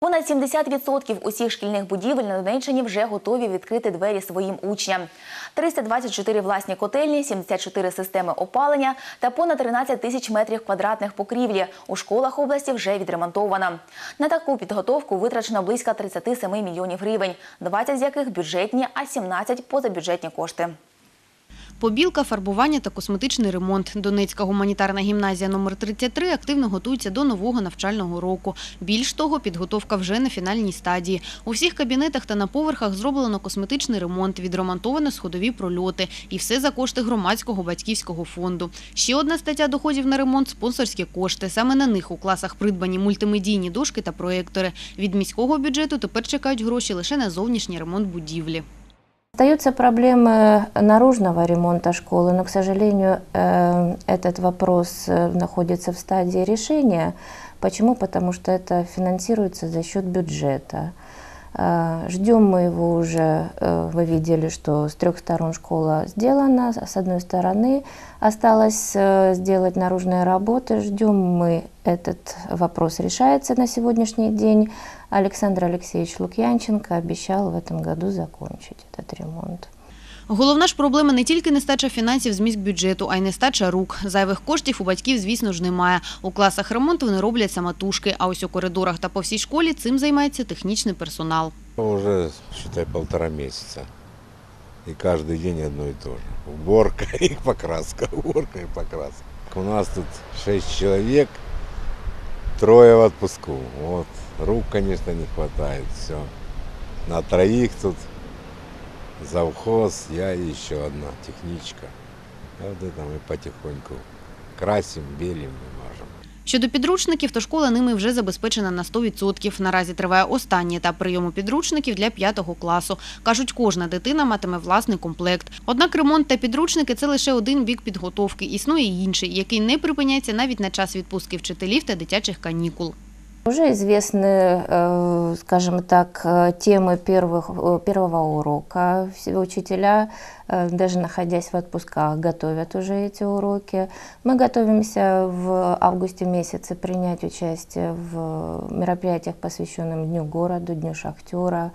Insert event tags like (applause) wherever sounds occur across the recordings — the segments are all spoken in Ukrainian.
Понад 70% усіх шкільних будівель на Донеччині вже готові відкрити двері своїм учням. 324 власні котельні, 74 системи опалення та понад 13 тисяч метрів квадратних покрівлі у школах області вже відремонтовано. На таку підготовку витрачено близько 37 мільйонів гривень, 20 з яких бюджетні, а 17 – позабюджетні кошти. Побілка, фарбування та косметичний ремонт. Донецька гуманітарна гімназія номер 33 активно готується до нового навчального року. Більш того, підготовка вже на фінальній стадії. У всіх кабінетах та на поверхах зроблено косметичний ремонт, відремонтовано сходові прольоти. І все за кошти громадського батьківського фонду. Ще одна стаття доходів на ремонт – спонсорські кошти. Саме на них у класах придбані мультимедійні дошки та проєктори. Від міського бюджету тепер чекають гроші лише на зовнішній ремонт будівлі. Остаются проблемы наружного ремонта школы, но, к сожалению, э, этот вопрос э, находится в стадии решения. Почему? Потому что это финансируется за счет бюджета. Э, Ждем мы его уже, вы видели, что с трех сторон школа сделана. С одной стороны осталось сделать наружные работы. Ждем мы, этот вопрос решается на сегодняшний день. Александр Алексеевич Лукьянченко обещал в этом году закончить этот ремонт. Головна ж проблема не тільки нестача фінансів з міськбюджету, а й нестача рук. Зайвих коштів у батьків, звісно ж, немає. У класах ремонт вони роблять самотужки, а ось у коридорах та по всій школі цим займається технічний персонал. Уже, считай, полтора месяца. И каждый день одно и то же. Уборка (laughs) и покраска, уборка и покраска. У нас тут шесть человек, трое в отпуску. Вот. Рук, конечно, не хватает. Все. На троих тут завхоз, я и еще одна техничка. А вот это мы потихоньку красим, белим и мажем. Щодо підручників, то школа ними вже забезпечена на 100%. Наразі триває останній етап прийому підручників для п'ятого класу. Кажуть, кожна дитина матиме власний комплект. Однак ремонт та підручники – це лише один бік підготовки. Існує інший, який не припиняється навіть на час відпустки вчителів та дитячих канікул. Уже известны, э, скажем так, э, темы первых, э, первого урока. Учителя, даже находясь в отпусках, готовят уже эти уроки. Мы готовимся в августе месяце принять участие в мероприятиях, посвященных Дню города, Дню шахтера.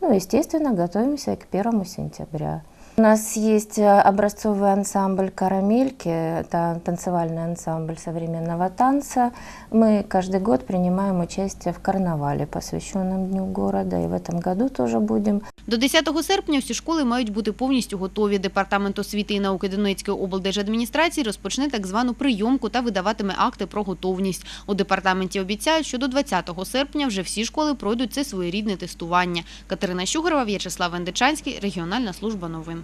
Ну, естественно, готовимся к 1 сентября. У нас есть э, образцовый ансамбль «Карамельки», это танцевальный ансамбль современного танца. Мы каждый год принимаем участие в карнавале, посвященном Дню города, и в этом году тоже будем. До 10 серпня всі школи мають бути повністю готові. Департамент освіти і науки Донецької облдержадміністрації розпочне так звану прийомку та видаватиме акти про готовність. У департаменті обіцяють, що до 20 серпня вже всі школи пройдуть це своєрідне тестування. Катерина Щугарова, В'ячеслав Вендичанський, Регіональна служба новин.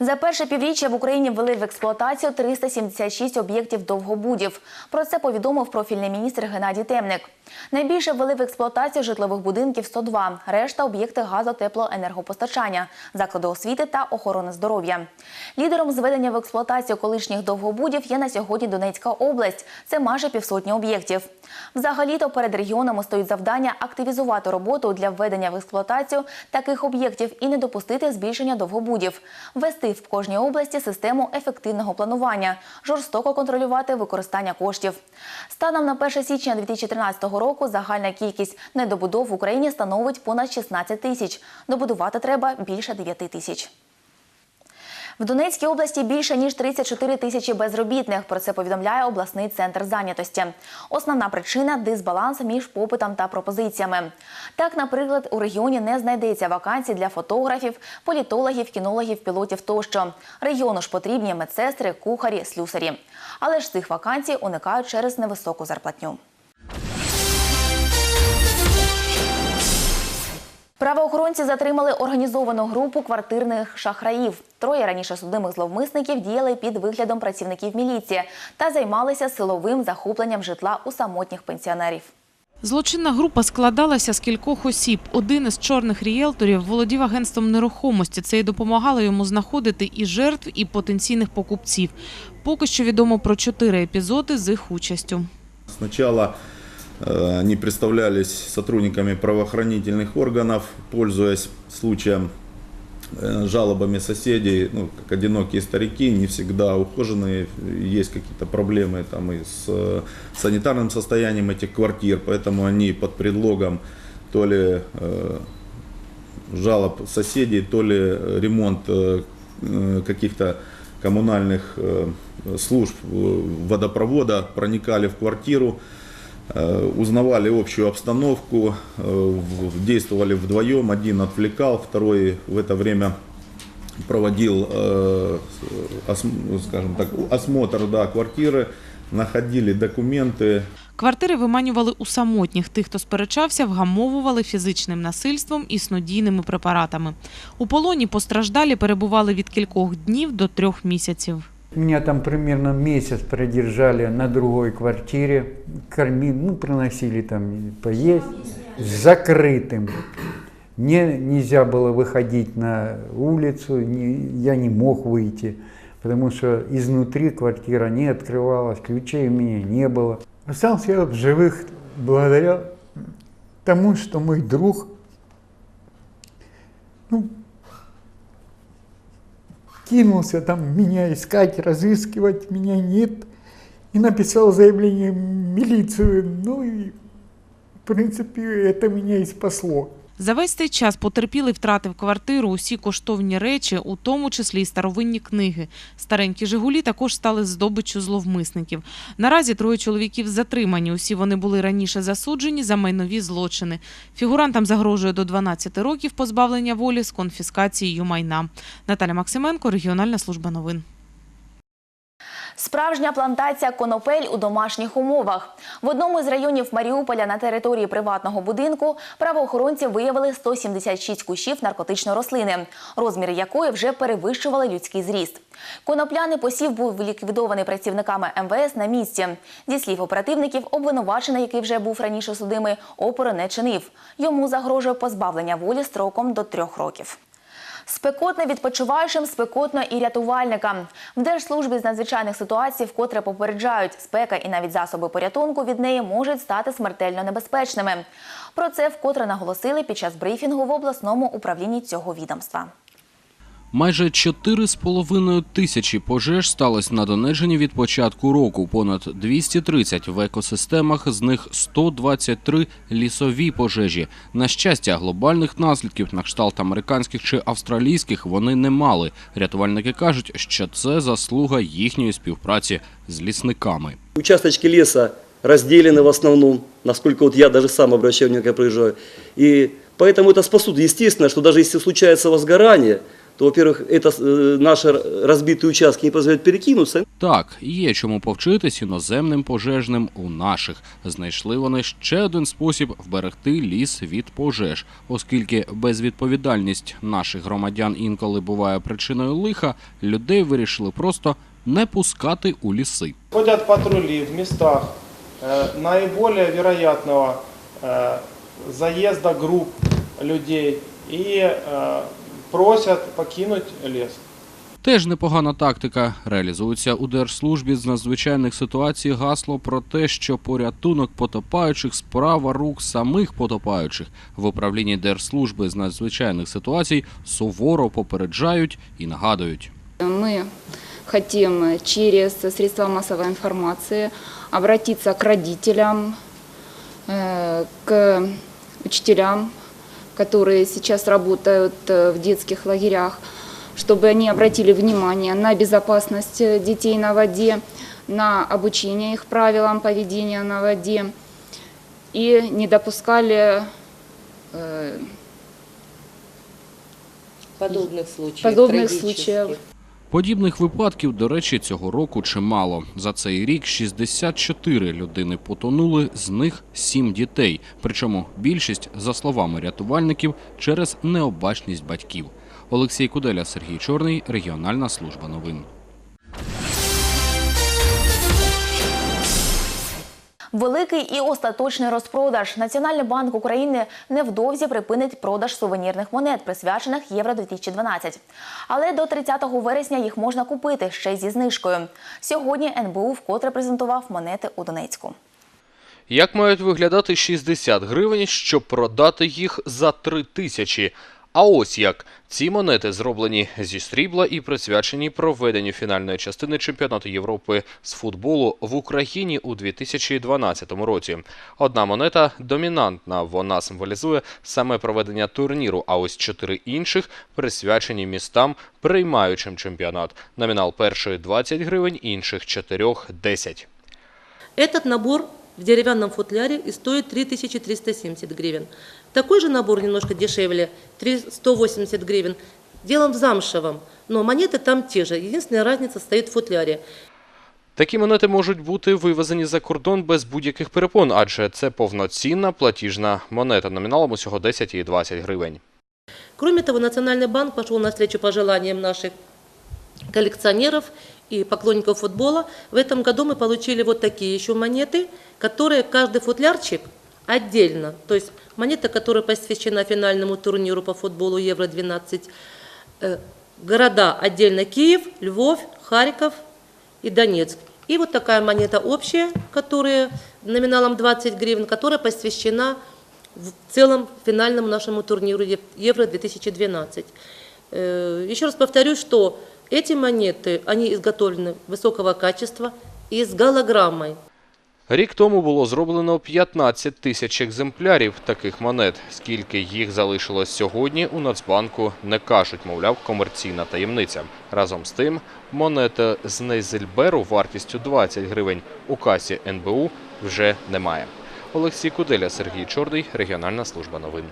За перше півріччя в Україні ввели в експлуатацію 376 об'єктів довгобудів. Про це повідомив профільний міністр Геннадій Темник. Найбільше ввели в експлуатацію житлових будинків 102, решта – об'єкти газо, тепло, енергопостачання, заклади освіти та охорони здоров'я. Лідером зведення в експлуатацію колишніх довгобудів є на сьогодні Донецька область. Це майже півсотні об'єктів. Взагалі-то перед регіонами стоїть завдання активізувати роботу для введення в експлуатацію таких об'єктів і не допустити збільшення довгобудів, ввести в кожній області систему ефективного планування, жорстоко контролювати використання коштів. Станом на 1 січня 2013 року загальна кількість недобудов в Україні становить понад 16 тисяч. Добудувати треба більше 9 тисяч. В Донецькій області більше ніж 34 тисячі безробітних. Про це повідомляє обласний центр зайнятості. Основна причина дисбаланс між попитом та пропозиціями. Так, наприклад, у регіоні не знайдеться вакансій для фотографів, політологів, кінологів, пілотів тощо. Регіону ж потрібні медсестри, кухарі, слюсарі. Але ж цих вакансій уникають через невисоку зарплатню. Правоохоронці затримали організовану групу квартирних шахраїв. Троє раніше судимих зловмисників діяли під виглядом працівників міліції та займалися силовим захопленням житла у самотніх пенсіонерів. Злочинна група складалася з кількох осіб. Один із чорних рієлторів володів агентством нерухомості. Це й допомагало йому знаходити і жертв, і потенційних покупців. Поки що відомо про чотири епізоди з їх участю. Сначала э, они представлялись сотрудниками правоохранительных органов, пользуясь случаем э, жалобами соседей, ну, как одинокие старики, не всегда ухоженные, есть какие-то проблемы там и с э, санитарным состоянием этих квартир, поэтому они под предлогом то ли э, жалоб соседей, то ли ремонт э, э, каких-то коммунальных э, служб э, водопровода проникали в квартиру, э, узнавали общую обстановку, э, в- действовали вдвоем, один отвлекал, второй в это время проводил, э, ос- скажем так, осмотр да, квартиры, находили документы, Квартири виманювали у самотніх. Тих, хто сперечався, вгамовували фізичним насильством і снодійними препаратами. У полоні постраждалі перебували від кількох днів до трьох місяців. Меня там примерно месяц продержали на другой квартире, кормили, ну, приносили там поесть, с закрытым. Мне нельзя было выходить на улицу, не- я не мог выйти, потому что изнутри квартира не открывалась, ключей у меня не было. Остался я в живых благодаря тому, что мой друг кинулся там меня искать, разыскивать, меня нет. И написал заявление в милицию. Ну и, в принципе, это меня и спасло. За весь цей час потерпілий втратив квартиру, усі коштовні речі, у тому числі й старовинні книги. Старенькі Жигулі також стали здобиччю зловмисників. Наразі троє чоловіків затримані. Усі вони були раніше засуджені за майнові злочини. Фігурантам загрожує до 12 років позбавлення волі з конфіскацією майна. Наталя Максименко, регіональна служба новин. Справжня плантація конопель у домашніх умовах. В одному з районів Маріуполя на території приватного будинку правоохоронці виявили 176 кущів наркотичної рослини, розміри якої вже перевищували людський зріст. Конопляний посів був ліквідований працівниками МВС на місці. Зі слів оперативників, обвинувачений, який вже був раніше судимий, опору не чинив. Йому загрожує позбавлення волі строком до трьох років. Спекотно відпочиваючим, спекотно і рятувальникам. В Держслужбі з надзвичайних ситуацій вкотре попереджають, спека і навіть засоби порятунку від неї можуть стати смертельно небезпечними. Про це вкотре наголосили під час брифінгу в обласному управлінні цього відомства. Майже 4,5 тисячі пожеж сталося на Донеччині від початку року. Понад 230 в екосистемах, з них 123 лісові пожежі. На щастя, глобальних наслідків на кшталт американських чи австралійських вони не мали. Рятувальники кажуть, що це заслуга їхньої співпраці з лісниками. Участочки леса разделены в основном, насколько вот я даже сам обращаю внимание, когда проезжаю. И поэтому это спасут. Естественно, что даже если случается возгорание, то, во-первых, это э, наши разбитые участки не позволяют перекинуться. Так, є чому повчитись іноземним пожежним у наших. Знайшли вони ще один спосіб вберегти ліс від пожеж, оскільки безвідповідальність наших громадян інколи буває причиною лиха, людей вирішили просто не пускати у ліси. Ходят патрули в местах э, наиболее вероятного э, заезда групп людей и э, просят покинуть лес. Теж непогана тактика. Реалізується у Держслужбі з надзвичайних ситуацій гасло про те, що порятунок потопаючих справа рук самих потопаючих. В управлінні Держслужби з надзвичайних ситуацій суворо попереджають і нагадують. Мы хотим через средства массовой информации обратиться к родителям, э, к учителям, которые сейчас работают э, в детских лагерях, чтобы они обратили внимание на безопасность э, детей на воде, на обучение их правилам поведения на воде и не допускали э, подобных случаев. подобных трагических. случаев. Подібних випадків, до речі, цього року чимало. За цей рік 64 людини потонули, з них 7 дітей. Причому більшість, за словами рятувальників, через необачність батьків. Олексій Куделя, Сергій Чорний, регіональна служба новин. Великий і остаточний розпродаж. Національний банк України невдовзі припинить продаж сувенірних монет, присвячених Євро 2012. Але до 30 вересня їх можна купити ще зі знижкою. Сьогодні НБУ вкотре презентував монети у Донецьку. Як мають виглядати 60 гривень, щоб продати їх за 3 тисячі? А ось як ці монети зроблені зі срібла і присвячені проведенню фінальної частини чемпіонату Європи з футболу в Україні у 2012 році. Одна монета домінантна, вона символізує саме проведення турніру, а ось чотири інших присвячені містам, приймаючим чемпіонат. Номінал першої 20 гривень, інших чотирьох 10. Этот набор в деревянном футляре и стоит 3370 гривен. Такой же набор немножко дешевле, 3 180 гривен. Делом в замшевом, но монеты там те же. Единственная разница стоит в футляре. Такі монети можуть бути вивезені за кордон без будь-яких перепон, адже це повноцінна платіжна монета номіналом усього 10 і 20 гривень. Кроме того, Национальный банк пошел навстречу пожеланиям наших коллекционеров и поклонников футбола. В этом году мы получили вот такие еще монеты, которые каждый футлярчик отдельно. То есть монета, которая посвящена финальному турниру по футболу Евро-12. Э, Города отдельно Киев, Львов, Харьков и Донецк. И вот такая монета общая, которая номиналом 20 гривен, которая посвящена в целом финальному нашему турниру Ев- Евро-2012. Э, Еще раз повторюсь, что эти монеты, они изготовлены высокого качества и с голограммой. Рік тому було зроблено 15 тисяч екземплярів таких монет. Скільки їх залишилось сьогодні, у Нацбанку не кажуть, мовляв, комерційна таємниця. Разом з тим, монета з Нейзельберу вартістю 20 гривень у касі НБУ вже немає. Олексій Куделя, Сергій Чорний, регіональна служба новин.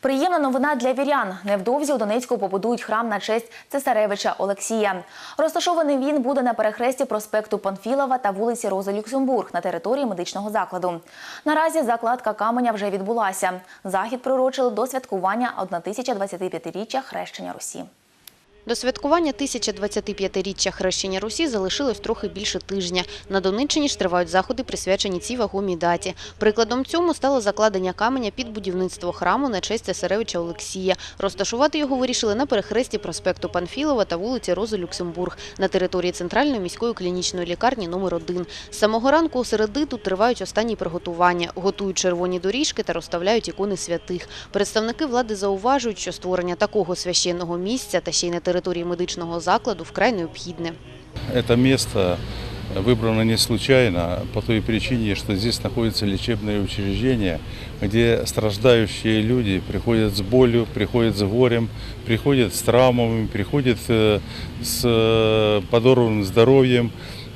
Приємна новина для вірян. Невдовзі у Донецьку побудують храм на честь цесаревича Олексія. Розташований він буде на перехресті проспекту Панфілова та вулиці Рози Люксембург на території медичного закладу. Наразі закладка каменя вже відбулася. Захід пророчили до святкування 1025-річчя хрещення Русі. До святкування 1025-річчя хрещення Русі залишилось трохи більше тижня. На Донеччині ж тривають заходи, присвячені цій вагомій даті. Прикладом цьому стало закладення каменя під будівництво храму на честь цесаревича Олексія. Розташувати його вирішили на перехресті проспекту Панфілова та вулиці Рози Люксембург на території центральної міської клінічної лікарні номер 1 З самого ранку у середи тут тривають останні приготування, готують червоні доріжки та розставляють ікони святих. Представники влади зауважують, що створення такого священного місця та ще й на території медичного закладу вкрай необхідне. Это место выбрано не случайно, по той причине, что здесь находится лечебное учреждение, где страждающие люди приходят с болью, приходят с горем, приходят с травмами, приходят э, с э, подорванным здоровьем.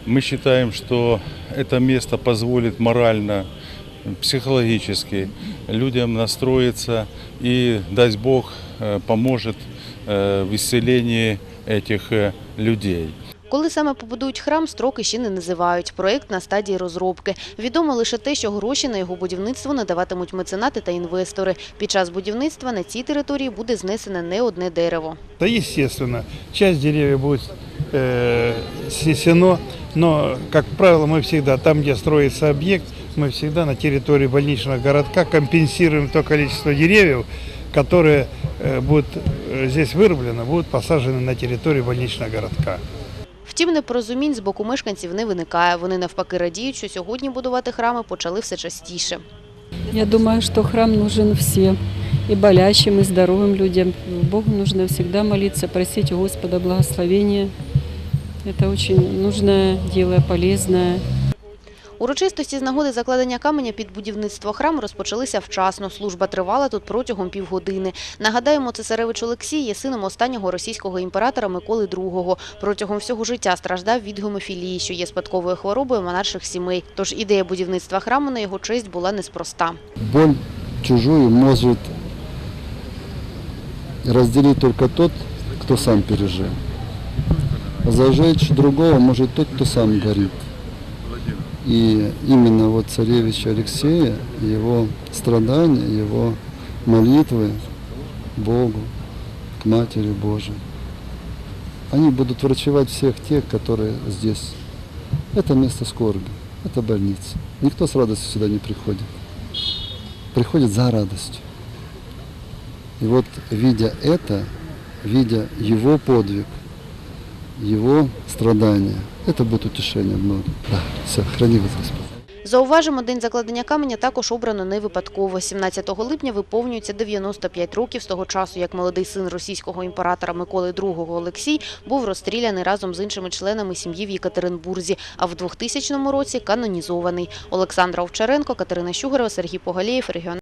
Мы считаем, что это место позволит морально, психологически людям настроиться и, даст Бог, э, поможет э, в исцелении этих э, людей. Коли саме побудують храм, строки ще не називають. Проект на стадії розробки. Відомо лише те, що гроші на його будівництво надаватимуть меценати та інвестори. Під час будівництва на цій території буде знесене не одне дерево. Да, естественно, часть деревьев будет э, снесено, но, как правило, мы всегда, там, где строится объект, мы всегда на территории больничного городка компенсируем то количество деревьев, которые э, будут э, здесь вырублено, будут посажены на территории больничного городка. Втім, непорозумінь з боку мешканців не виникає. Вони навпаки радіють, що сьогодні будувати храми почали все частіше. Я думаю, что храм нужен всем, и болящим, и здоровым людям. Богу нужно всегда молиться, просить у Господа благословения. Это очень нужное дело, полезное. Урочистості з нагоди закладення каменя під будівництво храму розпочалися вчасно. Служба тривала тут протягом півгодини. Нагадаємо, цесаревич Олексій є сином останнього російського імператора Миколи II. Протягом всього життя страждав від гемофілії, що є спадковою хворобою монарших сімей. Тож ідея будівництва храму на його честь була неспроста. Боль чужую может разделить только тот, кто сам пережил. Зажечь другого может тот, кто сам горит. И именно вот царевича Алексея, его страдания, его молитвы Богу, к Матери Божией, они будут врачевать всех тех, которые здесь. Это место скорби, это больница. Никто с радостью сюда не приходит. Приходит за радостью. И вот видя это, видя его подвиг, его страдания, это будет утешение многим. Да, все, храни вас Господь. Зауважимо, день закладення каменя також обрано не випадково. 17 липня виповнюється 95 років з того часу, як молодий син російського імператора Миколи II Олексій був розстріляний разом з іншими членами сім'ї в Єкатеринбурзі, а в 2000 році канонізований. Олександра Овчаренко, Катерина Щугарева, Сергій Погалєєв, регіон.